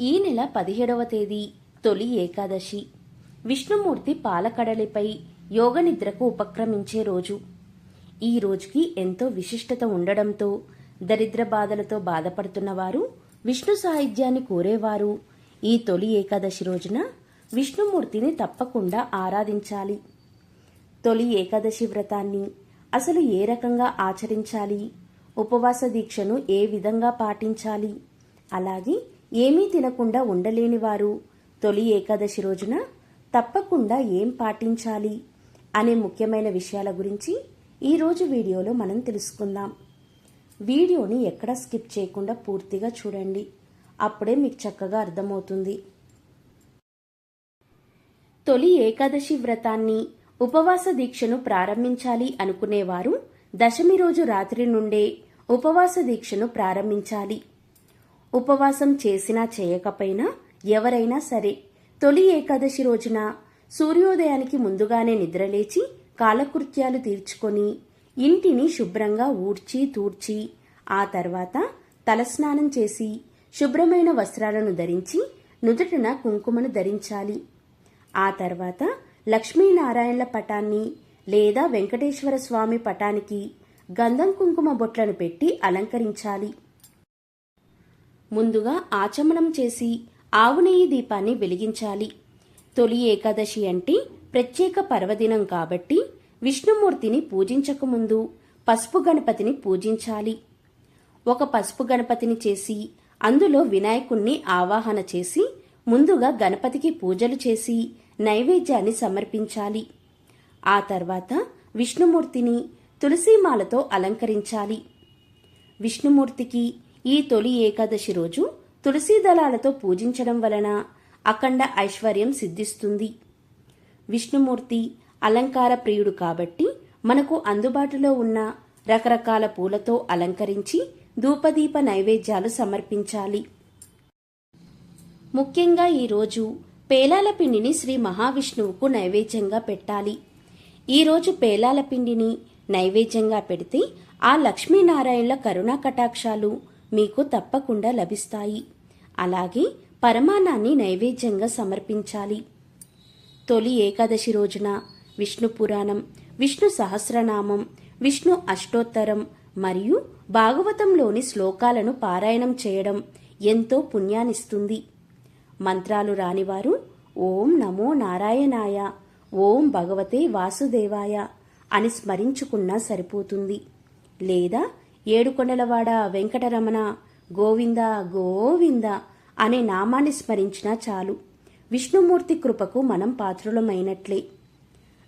ఈ నెల పదిహేడవ తేదీ తొలి ఏకాదశి. విష్ణుమూర్తి పాలకడలిపై యోగనిద్రకు ఉపక్రమించే రోజు. ఈ రోజుకి ఎంతో విశిష్టత ఉండడంతో దరిద్ర బాధలతో బాధపడుతున్నవారు విష్ణు సాహిత్యాన్ని కోరేవారు. ఈ తొలి ఏకాదశి రోజున విష్ణుమూర్తిని తప్పకుండా ఆరాధించాలి. తొలి ఏకాదశి వ్రతాన్ని అసలు ఏ రకంగా ఆచరించాలి? ఉపవాస దీక్షను ఏ విధంగా పాటించాలి? అలాగే ఏమీ తినకుండా ఉండలేని వారు తొలి ఏకాదశి రోజున తప్పకుండా ఏం పాటించాలి అనే ముఖ్యమైన విషయాల గురించి ఈరోజు వీడియోలో మనం తెలుసుకుందాం. వీడియోని ఎక్కడ స్కిప్ చేయకుండా పూర్తిగా చూడండి. అప్పుడే మీకు చక్కగా అర్థమవుతుంది. తొలి ఏకాదశి వ్రతాన్ని ఉపవాస దీక్షను ప్రారంభించాలి అనుకునేవారు దశమి రోజు రాత్రి నుండే ఉపవాస దీక్షను ప్రారంభించాలి. ఉపవాసం చేసినా చేయకపోయినా ఎవరైనా సరే తొలి ఏకాదశి రోజున సూర్యోదయానికి ముందుగానే నిద్రలేచి కాలకృత్యాలు తీర్చుకొని ఇంటిని శుభ్రంగా ఊడ్చి తూడ్చి ఆ తర్వాత తలస్నానం చేసి శుభ్రమైన వస్త్రాలను ధరించి నుదుటన కుంకుమను ధరించాలి. ఆ తర్వాత లక్ష్మీనారాయణల పటాన్ని లేదా వెంకటేశ్వర స్వామి పటానికి గంధం కుంకుమ బొట్లను పెట్టి అలంకరించాలి. ముందుగా ఆచమనం చేసి ఆవు నెయ్యి దీపాన్ని వెలిగించాలి. తొలి ఏకాదశి అంటే ప్రత్యేక పర్వదినం కాబట్టి విష్ణుమూర్తిని పూజించకముందు పసుపు గణపతిని పూజించాలి. ఒక పసుపు గణపతిని చేసి అందులో వినాయకుణ్ణి ఆవాహన చేసి ముందుగా గణపతికి పూజలు చేసి నైవేద్యాన్ని సమర్పించాలి. ఆ తర్వాత విష్ణుమూర్తిని తులసీమాలతో అలంకరించాలి. విష్ణుమూర్తికి ఈ తొలి ఏకాదశి రోజు తులసీ దళాలతో పూజించడం వలన అఖండ ఐశ్వర్యం సిద్ధిస్తుంది. విష్ణుమూర్తి అలంకార ప్రియుడు కాబట్టి మనకు అందుబాటులో ఉన్న రకరకాల పూలతో అలంకరించి ధూపదీప నైవేద్యాలు సమర్పించాలి. ముఖ్యంగా ఈరోజు పేలాల పిండిని శ్రీ మహావిష్ణువుకు నైవేద్యంగా పెట్టాలి. ఈరోజు పేలాల పిండిని నైవేద్యంగా పెడితే ఆ లక్ష్మీనారాయణల కరుణా కటాక్షాలు మీకు తప్పకుండా లభిస్తాయి. అలాగే పరమాణాన్ని నైవేద్యంగా సమర్పించాలి. తొలి ఏకాదశి రోజున విష్ణు పురాణం విష్ణు సహస్రనామం విష్ణు అష్టోత్తరం మరియు భాగవతంలోని శ్లోకాలను పారాయణం చేయడం ఎంతో పుణ్యాన్నిస్తుంది. మంత్రాలు రానివారు ఓం నమో నారాయణాయ ఓం భగవతే వాసుదేవాయ అని స్మరించుకున్నా సరిపోతుంది. లేదా ఏడుకొండలవాడ వెంకటరమణ గోవింద గోవింద అనే నామాన్ని స్మరించినా చాలు. విష్ణుమూర్తి కృపకు మనం పాత్రులమైనట్లే.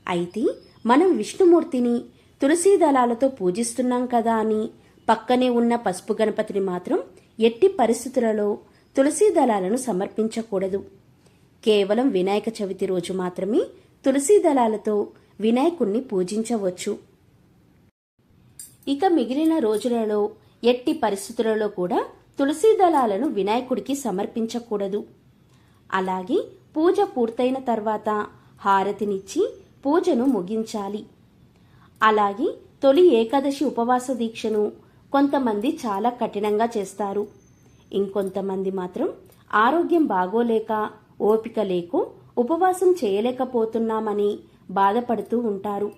అయితే మనం విష్ణుమూర్తిని తులసీ దళాలతో పూజిస్తున్నాం కదా అని పక్కనే ఉన్న పసుపు గణపతిని మాత్రం ఎట్టి పరిస్థితులలో తులసీ దళాలను సమర్పించకూడదు. కేవలం వినాయక చవితి రోజు మాత్రమే తులసీ దళాలతో వినాయకుణ్ణి పూజించవచ్చు. ఇక మిగిలిన రోజులలో ఎట్టి పరిస్థితులలో కూడా తులసీ దళాలను వినాయకుడికి సమర్పించకూడదు. అలాగే పూజ పూర్తయిన తర్వాత హారతినిచ్చి పూజను ముగించాలి. అలాగే తొలి ఏకాదశి ఉపవాస దీక్షను కొంతమంది చాలా కఠినంగా చేస్తారు. ఇంకొంతమంది మాత్రం ఆరోగ్యం బాగోలేక ఓపిక లేకో ఉపవాసం చేయలేకపోతున్నామని బాధపడుతూ ఉంటారు.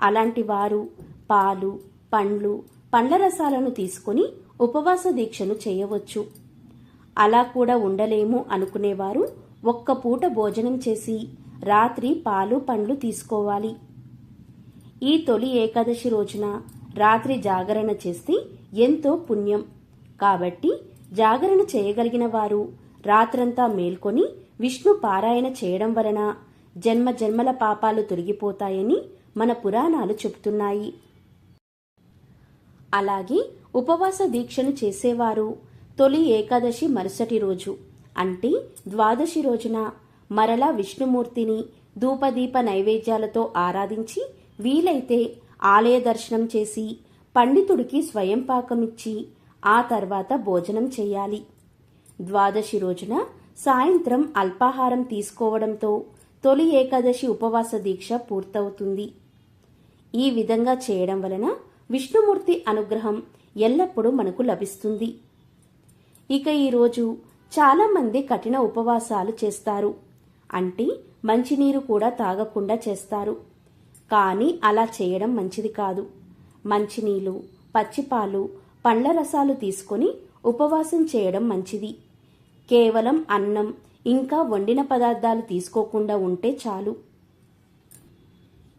అలాంటి వారు పాలు పండ్లు పండ్ల రసాలను తీసుకొని ఉపవాస దీక్షను చేయవచ్చు. అలా కూడా ఉండలేము అనుకునేవారు ఒక్క పూట భోజనం చేసి రాత్రి పాలు పండ్లు తీసుకోవాలి. ఈ తొలి ఏకాదశి రోజున రాత్రి జాగరణ చేస్తే ఎంతో పుణ్యం. కాబట్టి జాగరణ చేయగలిగిన వారు రాత్రంతా మేల్కొని విష్ణు పారాయణ చేయడం వలన జన్మ జన్మల పాపాలు తొలగిపోతాయని మన పురాణాలు చెబుతున్నాయి. అలాగే ఉపవాస దీక్షను చేసేవారు. తొలి ఏకాదశి మరుసటి రోజు. అంటే ద్వాదశి రోజున మరలా విష్ణుమూర్తిని ధూపదీప నైవేద్యాలతో ఆరాధించి వీలైతే ఆలయ దర్శనం చేసి పండితుడికి స్వయం పాకమిచ్చి ఆ తర్వాత భోజనం చేయాలి. ద్వాదశి రోజున సాయంత్రం అల్పాహారం తీసుకోవడంతో తొలి ఏకాదశి ఉపవాస దీక్ష పూర్తవుతుంది. ఈ విధంగా చేయడం వలన విష్ణుమూర్తి అనుగ్రహం ఎల్లప్పుడూ మనకు లభిస్తుంది. ఇక ఈరోజు చాలామంది కఠిన ఉపవాసాలు చేస్తారు. అంటే మంచినీరు కూడా తాగకుండా చేస్తారు. కానీ అలా చేయడం మంచిది కాదు. మంచినీళ్ళు పచ్చిపాలు పండ్ల రసాలు తీసుకొని ఉపవాసం చేయడం మంచిది. కేవలం అన్నం ఇంకా వండిన పదార్థాలు తీసుకోకుండా ఉంటే చాలు.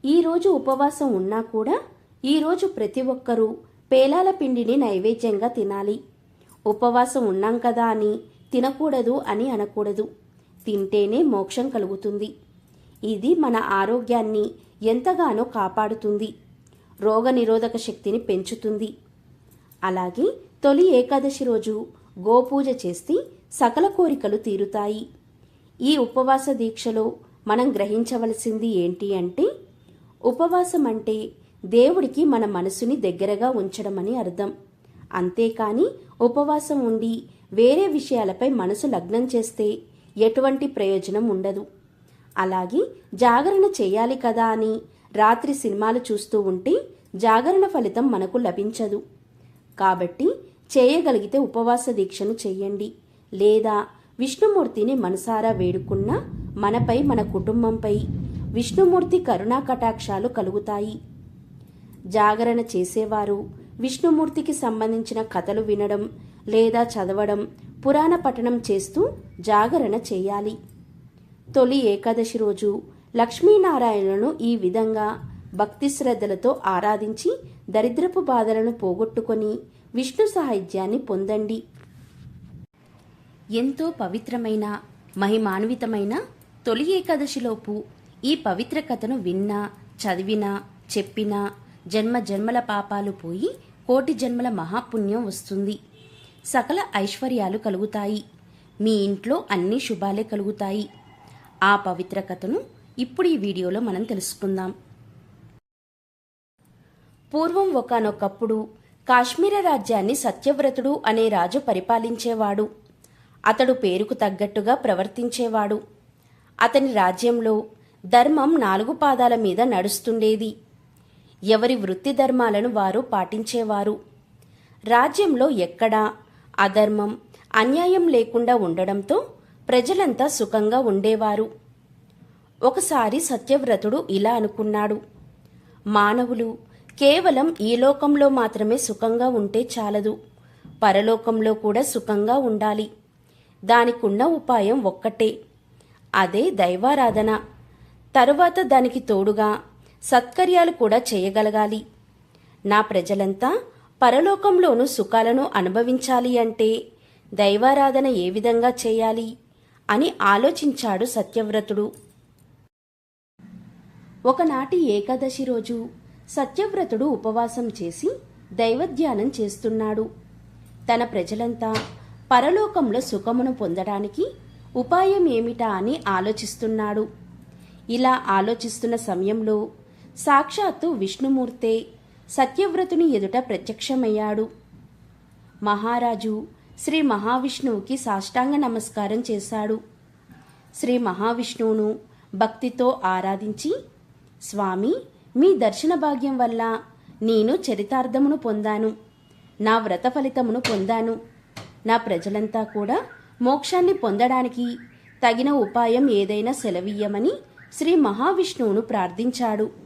ఈరోజు ఉపవాసం ఉన్నా కూడా ఈరోజు ప్రతి ఒక్కరూ పేలాల పిండిని నైవేద్యంగా తినాలి. ఉపవాసం ఉన్నాం కదా అని తినకూడదు అని అనకూడదు. తింటేనే మోక్షం కలుగుతుంది. ఇది మన ఆరోగ్యాన్ని ఎంతగానో కాపాడుతుంది. రోగనిరోధక శక్తిని పెంచుతుంది. అలాగే తొలి ఏకాదశి రోజు గోపూజ చేస్తే సకల కోరికలు తీరుతాయి. ఈ ఉపవాస దీక్షలో మనం గ్రహించవలసింది ఏంటి అంటే ఉపవాసం అంటే దేవుడికి మన మనసుని దగ్గరగా ఉంచడమని అర్థం. అంతేకాని ఉపవాసం ఉండి వేరే విషయాలపై మనసు లగ్నం చేస్తే ఎటువంటి ప్రయోజనం ఉండదు. అలాగే జాగరణ చేయాలి కదా అని రాత్రి సినిమాలు చూస్తూ ఉంటే జాగరణ ఫలితం మనకు లభించదు. కాబట్టి చేయగలిగితే ఉపవాస దీక్షను చెయ్యండి లేదా విష్ణుమూర్తిని మనసారా వేడుకున్నా మనపై మన కుటుంబంపై విష్ణుమూర్తి కరుణా కటాక్షాలు కలుగుతాయి. జాగరణ చేసేవారు. విష్ణుమూర్తికి సంబంధించిన కథలు వినడం లేదా చదవడం పురాణ పఠనం చేస్తూ జాగరణ చేయాలి. తొలి ఏకాదశి రోజు లక్ష్మీనారాయణను ఈ విధంగా భక్తి శ్రద్ధలతో ఆరాధించి దరిద్రపు బాధలను పోగొట్టుకొని విష్ణు సాహిత్యాన్ని పొందండి. ఎంతో పవిత్రమైన మహిమాన్వితమైన తొలి ఏకాదశిలోపు ఈ పవిత్ర కథను విన్నా చదివినా చెప్పినా జన్మ జన్మల పాపాలు పోయి కోటి జన్మల మహాపుణ్యం వస్తుంది. సకల ఐశ్వర్యాలు కలుగుతాయి. మీ ఇంట్లో అన్ని శుభాలే కలుగుతాయి. ఆ పవిత్ర కథను ఇప్పుడు ఈ వీడియోలో మనం తెలుసుకుందాం. పూర్వం ఒకనొకప్పుడు కాశ్మీర రాజ్యాన్ని సత్యవ్రతుడు అనే రాజు పరిపాలించేవాడు. అతడు పేరుకు తగ్గట్టుగా ప్రవర్తించేవాడు. అతని రాజ్యంలో ధర్మం నాలుగు పాదాల మీద నడుస్తుండేది. ఎవరి వృత్తి ధర్మాలను వారు పాటించేవారు. రాజ్యంలో ఎక్కడా అధర్మం అన్యాయం లేకుండా ఉండడంతో ప్రజలంతా సుఖంగా ఉండేవారు. ఒకసారి సత్యవ్రతుడు ఇలా అనుకున్నాడు. మానవులు కేవలం ఈ లోకంలో మాత్రమే సుఖంగా ఉంటే చాలదు. పరలోకంలో కూడా సుఖంగా ఉండాలి. దానికున్న ఉపాయం ఒక్కటే. అదే దైవారాధన. తరువాత దానికి తోడుగా సత్కర్యాలు కూడా చేయగలగాలి. నా ప్రజలంతా పరలోకంలోనూ సుఖాలను అనుభవించాలి అంటే దైవారాధన ఏ విధంగా చేయాలి అని ఆలోచించాడు సత్యవ్రతుడు. ఒకనాటి ఏకాదశి రోజు సత్యవ్రతుడు ఉపవాసం చేసి దైవధ్యానం చేస్తున్నాడు. తన ప్రజలంతా పరలోకంలో సుఖమును పొందడానికి ఉపాయం ఏమిటా అని ఆలోచిస్తున్నాడు. ఇలా ఆలోచిస్తున్న సమయంలో సాక్షాత్తు విష్ణుమూర్తే సత్యవ్రతుని ఎదుట ప్రత్యక్షమయ్యాడు. మహారాజు శ్రీ మహావిష్ణువుకి సాష్టాంగ నమస్కారం చేశాడు. శ్రీ మహావిష్ణువును భక్తితో ఆరాధించి స్వామి మీ దర్శన భాగ్యం వల్ల నేను చరితార్థమును పొందాను. నా వ్రత ఫలితమును పొందాను. నా ప్రజలంతా కూడా మోక్షాన్ని పొందడానికి తగిన ఉపాయం ఏదైనా సెలవియ్యమని శ్రీ మహావిష్ణువును ప్రార్థించాడు.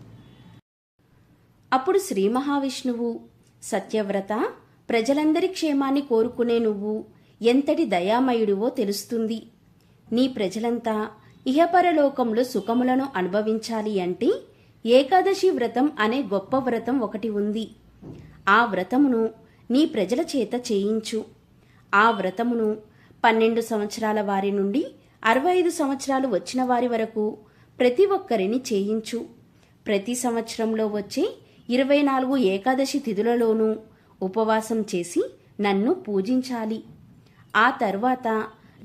అప్పుడు శ్రీ మహావిష్ణువు సత్యవ్రత ప్రజలందరి క్షేమాన్ని కోరుకునే నువ్వు ఎంతటి దయామయుడివో తెలుస్తుంది. నీ ప్రజలంతా ఇహపరలోకంలో సుఖములను అనుభవించాలి అంటే ఏకాదశి వ్రతం అనే గొప్ప వ్రతం ఒకటి ఉంది. ఆ వ్రతమును నీ ప్రజల చేత చేయించు. ఆ వ్రతమును పన్నెండు సంవత్సరాల వారి నుండి అరవై ఐదు సంవత్సరాలు వచ్చిన వారి వరకు ప్రతి ఒక్కరిని చేయించు. ప్రతి సంవత్సరంలో వచ్చే ఇరవై నాలుగు ఏకాదశి తిథులలోనూ ఉపవాసం చేసి నన్ను పూజించాలి. ఆ తర్వాత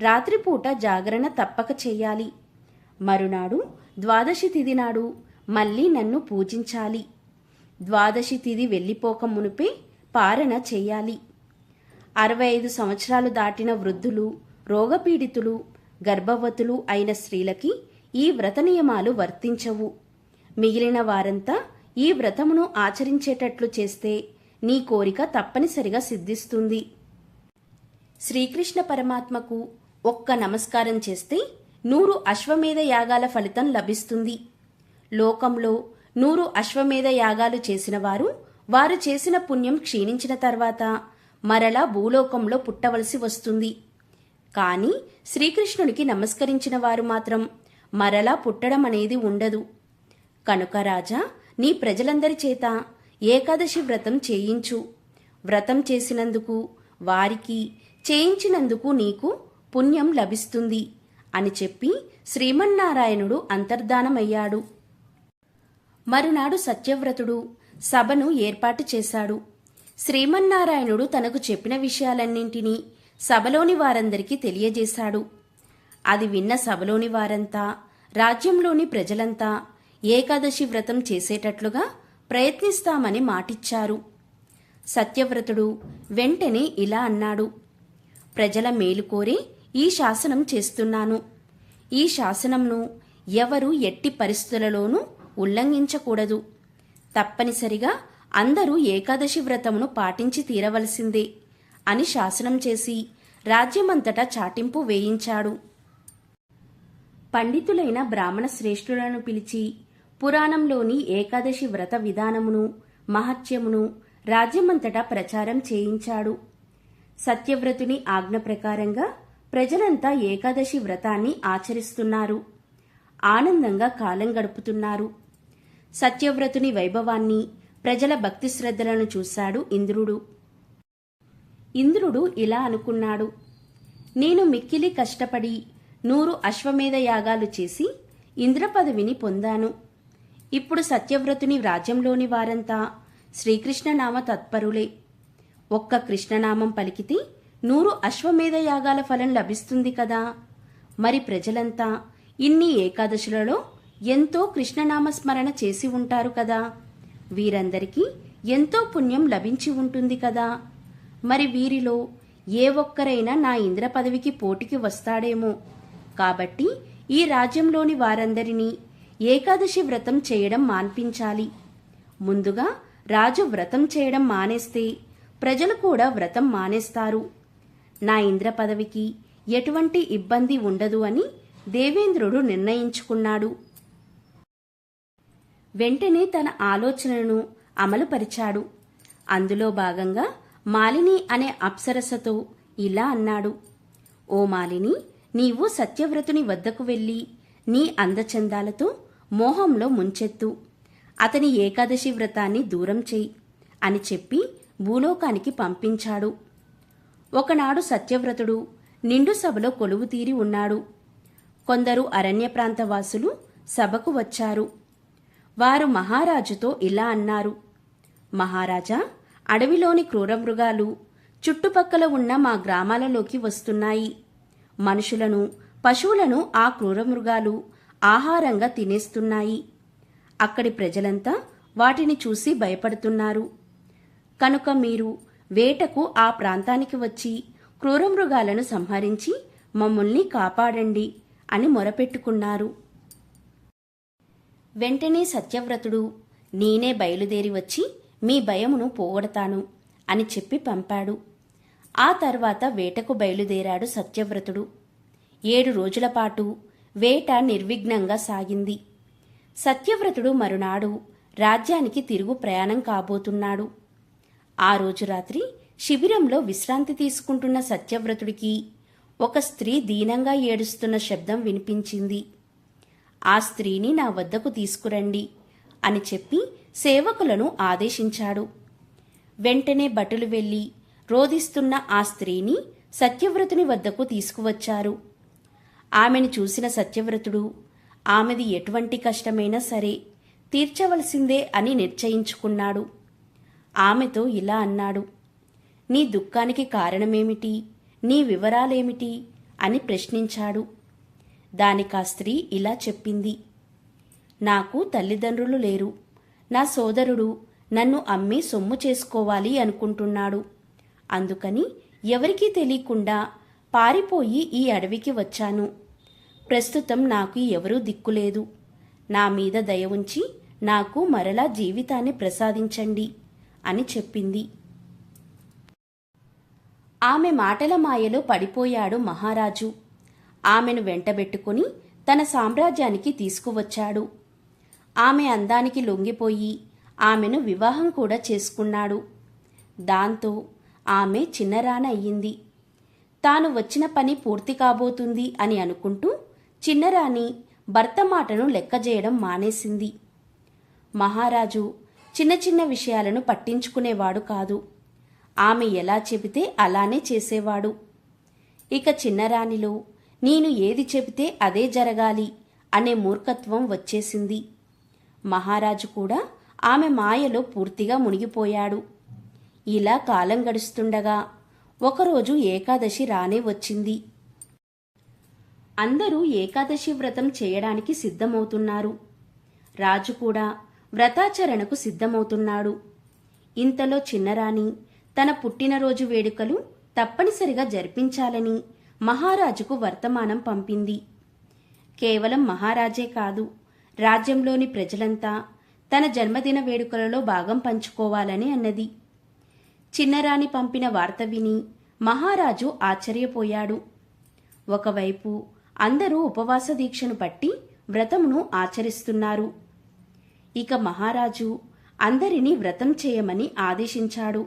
రాత్రిపూట జాగరణ తప్పక చేయాలి. మరునాడు ద్వాదశి తిథి నాడు మళ్ళీ నన్ను పూజించాలి. ద్వాదశి తిథి వెళ్ళిపోక మునిపే పారణ చేయాలి. అరవై ఐదు సంవత్సరాలు దాటిన వృద్ధులు రోగపీడితులు గర్భవతులు అయిన స్త్రీలకి ఈ వ్రత నియమాలు వర్తించవు. మిగిలిన వారంతా ఈ వ్రతమును ఆచరించేటట్లు చేస్తే నీ కోరిక తప్పనిసరిగా సిద్ధిస్తుంది. శ్రీకృష్ణ పరమాత్మకు ఒక్క నమస్కారం చేస్తే నూరు అశ్వమేధ యాగాల ఫలితం లభిస్తుంది. లోకంలో నూరు అశ్వమేధ యాగాలు చేసిన వారు వారు చేసిన పుణ్యం క్షీణించిన తర్వాత మరలా భూలోకంలో పుట్టవలసి వస్తుంది. కానీ శ్రీకృష్ణునికి నమస్కరించిన వారు మాత్రం మరలా పుట్టడం అనేది ఉండదు. కనుక రాజా నీ ప్రజలందరి చేత ఏకాదశి వ్రతం చేయించు. వ్రతం చేసినందుకు వారికి చేయించినందుకు నీకు పుణ్యం లభిస్తుంది అని చెప్పి శ్రీమన్నారాయణుడు అంతర్ధానమయ్యాడు. మరునాడు సత్యవ్రతుడు సభను ఏర్పాటు చేశాడు. శ్రీమన్నారాయణుడు తనకు చెప్పిన విషయాలన్నింటినీ సభలోని వారందరికీ తెలియజేశాడు. అది విన్న సభలోని వారంతా రాజ్యంలోని ప్రజలంతా ఏకాదశి వ్రతం చేసేటట్లుగా ప్రయత్నిస్తామని మాటిచ్చారు. సత్యవ్రతుడు వెంటనే ఇలా అన్నాడు. ప్రజల మేలు కోరి ఈ శాసనం చేస్తున్నాను. ఈ శాసనంను ఎవరు ఎట్టి పరిస్థితులలోనూ ఉల్లంఘించకూడదు. తప్పనిసరిగా అందరూ ఏకాదశి వ్రతమును పాటించి తీరవలసిందే అని శాసనం చేసి రాజ్యమంతటా చాటింపు వేయించాడు. పండితులైన బ్రాహ్మణ శ్రేష్ఠులను పిలిచి పురాణంలోని ఏకాదశి వ్రత విధానమును మహత్యమును రాజ్యమంతటా ప్రచారం చేయించాడు. సత్యవ్రతుని ఆజ్ఞ ప్రకారంగా ప్రజలంతా ఏకాదశి వ్రతాన్ని ఆచరిస్తున్నారు. ఆనందంగా కాలం గడుపుతున్నారు. సత్యవ్రతుని వైభవాన్ని ప్రజల భక్తి శ్రద్ధలను చూశాడు ఇంద్రుడు. ఇంద్రుడు ఇలా అనుకున్నాడు. నేను మిక్కిలి కష్టపడి నూరు అశ్వమేధ యాగాలు చేసి ఇంద్ర పదవిని పొందాను. ఇప్పుడు సత్యవ్రతుని రాజ్యంలోని వారంతా శ్రీకృష్ణనామ తత్పరులే. ఒక్క కృష్ణనామం పలికితే నూరు అశ్వమేధ యాగాల ఫలం లభిస్తుంది కదా. మరి ప్రజలంతా ఇన్ని ఏకాదశులలో ఎంతో కృష్ణనామ స్మరణ చేసి ఉంటారు కదా. వీరందరికీ ఎంతో పుణ్యం లభించి ఉంటుంది కదా. మరి వీరిలో ఏ ఒక్కరైనా నా ఇంద్ర పదవికి పోటీకి వస్తాడేమో. కాబట్టి ఈ రాజ్యంలోని వారందరినీ ఏకాదశి వ్రతం చేయడం మాన్పించాలి. ముందుగా రాజు వ్రతం చేయడం మానేస్తే ప్రజలు కూడా వ్రతం మానేస్తారు. నా ఇంద్ర పదవికి ఎటువంటి ఇబ్బంది ఉండదు అని దేవేంద్రుడు నిర్ణయించుకున్నాడు. వెంటనే తన ఆలోచనను అమలుపరిచాడు. అందులో భాగంగా మాలిని అనే అప్సరసతో ఇలా అన్నాడు. ఓ మాలిని నీవు సత్యవ్రతుని వద్దకు వెళ్ళి నీ అందచందాలతో మోహంలో ముంచెత్తు. అతని ఏకాదశి వ్రతాన్ని దూరం చేయి అని చెప్పి భూలోకానికి పంపించాడు. ఒకనాడు సత్యవ్రతుడు నిండు సభలో కొలువు తీరి ఉన్నాడు. కొందరు అరణ్య ప్రాంతవాసులు సభకు వచ్చారు. వారు మహారాజుతో ఇలా అన్నారు. మహారాజా అడవిలోని క్రూరమృగాలు చుట్టుపక్కల ఉన్న మా గ్రామాలలోకి వస్తున్నాయి. మనుషులను పశువులను ఆ క్రూరమృగాలు ఆహారంగా తినేస్తున్నాయి. అక్కడి ప్రజలంతా వాటిని చూసి భయపడుతున్నారు. కనుక మీరు వేటకు ఆ ప్రాంతానికి వచ్చి క్రూరమృగాలను సంహరించి మమ్మల్ని కాపాడండి అని మొరపెట్టుకున్నారు. వెంటనే సత్యవ్రతుడు నేనే బయలుదేరి వచ్చి మీ భయమును పోగొడతాను అని చెప్పి పంపాడు. ఆ తర్వాత వేటకు బయలుదేరాడు సత్యవ్రతుడు. ఏడు రోజుల పాటు వేట నిర్విఘ్నంగా సాగింది. సత్యవ్రతుడు మరునాడు రాజ్యానికి తిరుగు ప్రయాణం కాబోతున్నాడు. ఆ రోజు రాత్రి శిబిరంలో విశ్రాంతి తీసుకుంటున్న సత్యవ్రతుడికి ఒక స్త్రీ దీనంగా ఏడుస్తున్న శబ్దం వినిపించింది. ఆ స్త్రీని నా వద్దకు తీసుకురండి అని చెప్పి సేవకులను ఆదేశించాడు. వెంటనే భటులు వెళ్ళి రోధిస్తున్న ఆ స్త్రీని సత్యవ్రతుని వద్దకు తీసుకువచ్చారు. ఆమెను చూసిన సత్యవ్రతుడు ఆమెది ఎటువంటి కష్టమైనా సరే తీర్చవలసిందే అని నిశ్చయించుకున్నాడు. ఆమెతో ఇలా అన్నాడు నీ దుఃఖానికి కారణమేమిటి? నీ వివరాలేమిటి? అని ప్రశ్నించాడు. దానికా స్త్రీ ఇలా చెప్పింది నాకు తల్లిదండ్రులు లేరు. నా సోదరుడు నన్ను అమ్మి సొమ్ము చేసుకోవాలి అనుకుంటున్నాడు. అందుకని ఎవరికీ తెలియకుండా పారిపోయి ఈ అడవికి వచ్చాను. ప్రస్తుతం నాకు ఎవరూ దిక్కులేదు నా మీద దయ ఉంచి నాకు మరలా జీవితాన్ని ప్రసాదించండి అని చెప్పింది. ఆమె మాటల మాయలో పడిపోయాడు మహారాజు. ఆమెను వెంటబెట్టుకుని తన సామ్రాజ్యానికి తీసుకువచ్చాడు. ఆమె అందానికి లొంగిపోయి ఆమెను వివాహం కూడా చేసుకున్నాడు. దాంతో ఆమె చిన్నరాన అయ్యింది తాను వచ్చిన పని పూర్తి కాబోతుంది అని అనుకుంటూ చిన్నరాణి భర్త మాటను లెక్కజేయడం మానేసింది. మహారాజు చిన్న చిన్న విషయాలను పట్టించుకునేవాడు కాదు. ఆమె ఎలా చెబితే అలానే చేసేవాడు. ఇక చిన్నరాణిలో నేను ఏది చెబితే అదే జరగాలి అనే మూర్ఖత్వం వచ్చేసింది. మహారాజు కూడా ఆమె మాయలో పూర్తిగా మునిగిపోయాడు. ఇలా కాలం గడుస్తుండగా ఒకరోజు ఏకాదశి రానే వచ్చింది. అందరూ ఏకాదశి వ్రతం చేయడానికి సిద్ధమవుతున్నారు. రాజు కూడా వ్రతాచరణకు సిద్ధమవుతున్నాడు. ఇంతలో చిన్నరాణి తన పుట్టినరోజు వేడుకలు తప్పనిసరిగా జరిపించాలని మహారాజుకు వర్తమానం పంపింది. కేవలం మహారాజే కాదు రాజ్యంలోని ప్రజలంతా తన జన్మదిన వేడుకలలో భాగం పంచుకోవాలని అన్నది. చిన్నరాణి పంపిన వార్త విని మహారాజు ఆశ్చర్యపోయాడు. ఒకవైపు అందరూ ఉపవాస దీక్షను పట్టి వ్రతమును ఆచరిస్తున్నారు. ఇక మహారాజు అందరినీ వ్రతం చేయమని ఆదేశించాడు.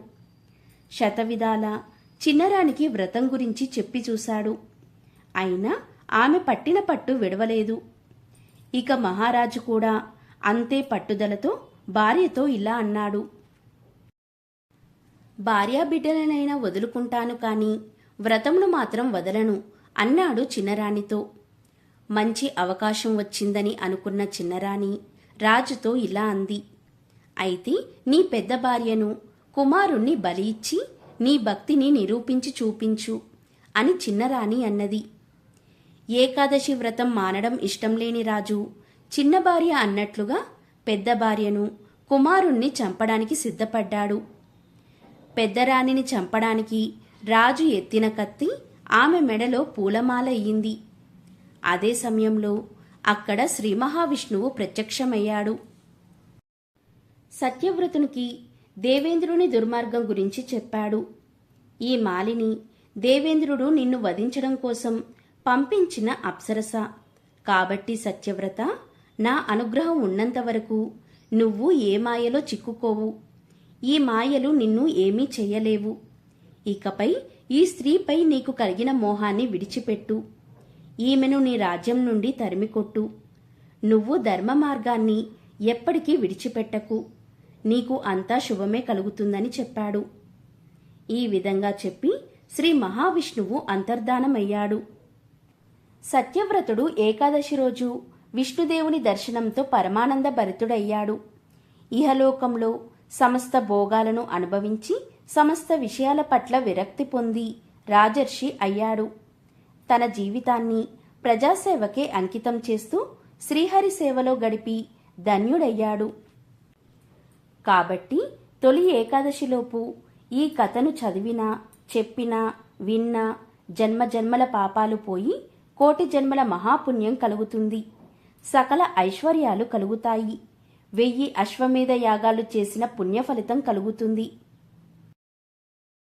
శతవిధాల చిన్నరానికి వ్రతం గురించి చెప్పి చూశాడు. అయినా ఆమె పట్టిన పట్టు విడవలేదు. ఇక మహారాజు కూడా అంతే పట్టుదలతో భార్యతో ఇలా అన్నాడు. భార్యాబిడ్డలనైనా వదులుకుంటాను కాని వ్రతమును మాత్రం వదలను. అన్నాడు చిన్నరాణితో. మంచి అవకాశం వచ్చిందని అనుకున్న చిన్నరాణి రాజుతో ఇలా అంది. అయితే నీ పెద్ద భార్యను కుమారుణ్ణి బలి ఇచ్చి నీ భక్తిని నిరూపించి చూపించు అని చిన్నరాణి అన్నది. ఏకాదశి వ్రతం మానడం ఇష్టం లేని రాజు చిన్న భార్య అన్నట్లుగా పెద్ద భార్యను కుమారుణ్ణి చంపడానికి సిద్ధపడ్డాడు. పెద్దరాణిని చంపడానికి రాజు ఎత్తిన కత్తి ఆమె మెడలో పూలమాల అయ్యింది. అదే సమయంలో అక్కడ శ్రీ మహావిష్ణువు ప్రత్యక్షమయ్యాడు. సత్యవ్రతునికి దేవేంద్రుని దుర్మార్గం గురించి చెప్పాడు. ఈ మాలిని దేవేంద్రుడు నిన్ను వధించడం కోసం పంపించిన అప్సరస. కాబట్టి సత్యవ్రత నా అనుగ్రహం ఉన్నంత వరకు నువ్వు ఏ మాయలో చిక్కుకోవు. ఈ మాయలు నిన్ను ఏమీ చెయ్యలేవు ఇకపై ఈ స్త్రీపై నీకు కలిగిన మోహాన్ని విడిచిపెట్టు. ఈమెను నీ రాజ్యం నుండి తరిమికొట్టు. నువ్వు ధర్మ మార్గాన్ని ఎప్పటికీ విడిచిపెట్టకు. నీకు అంతా శుభమే కలుగుతుందని చెప్పాడు. ఈ విధంగా చెప్పి శ్రీ మహావిష్ణువు అంతర్ధానమయ్యాడు. సత్యవ్రతుడు ఏకాదశి రోజు విష్ణుదేవుని దర్శనంతో పరమానంద భరితుడయ్యాడు. ఇహలోకంలో సమస్త భోగాలను అనుభవించి సమస్త విషయాల పట్ల విరక్తి పొంది రాజర్షి అయ్యాడు. తన జీవితాన్ని ప్రజాసేవకే అంకితం చేస్తూ శ్రీహరి సేవలో గడిపి ధన్యుడయ్యాడు. కాబట్టి తొలి ఏకాదశిలోపు ఈ కథను చదివినా చెప్పినా విన్నా జన్మ జన్మల పాపాలు పోయి కోటి జన్మల మహాపుణ్యం కలుగుతుంది. సకల ఐశ్వర్యాలు కలుగుతాయి. వెయ్యి అశ్వమేధ యాగాలు చేసిన పుణ్యఫలితం కలుగుతుంది.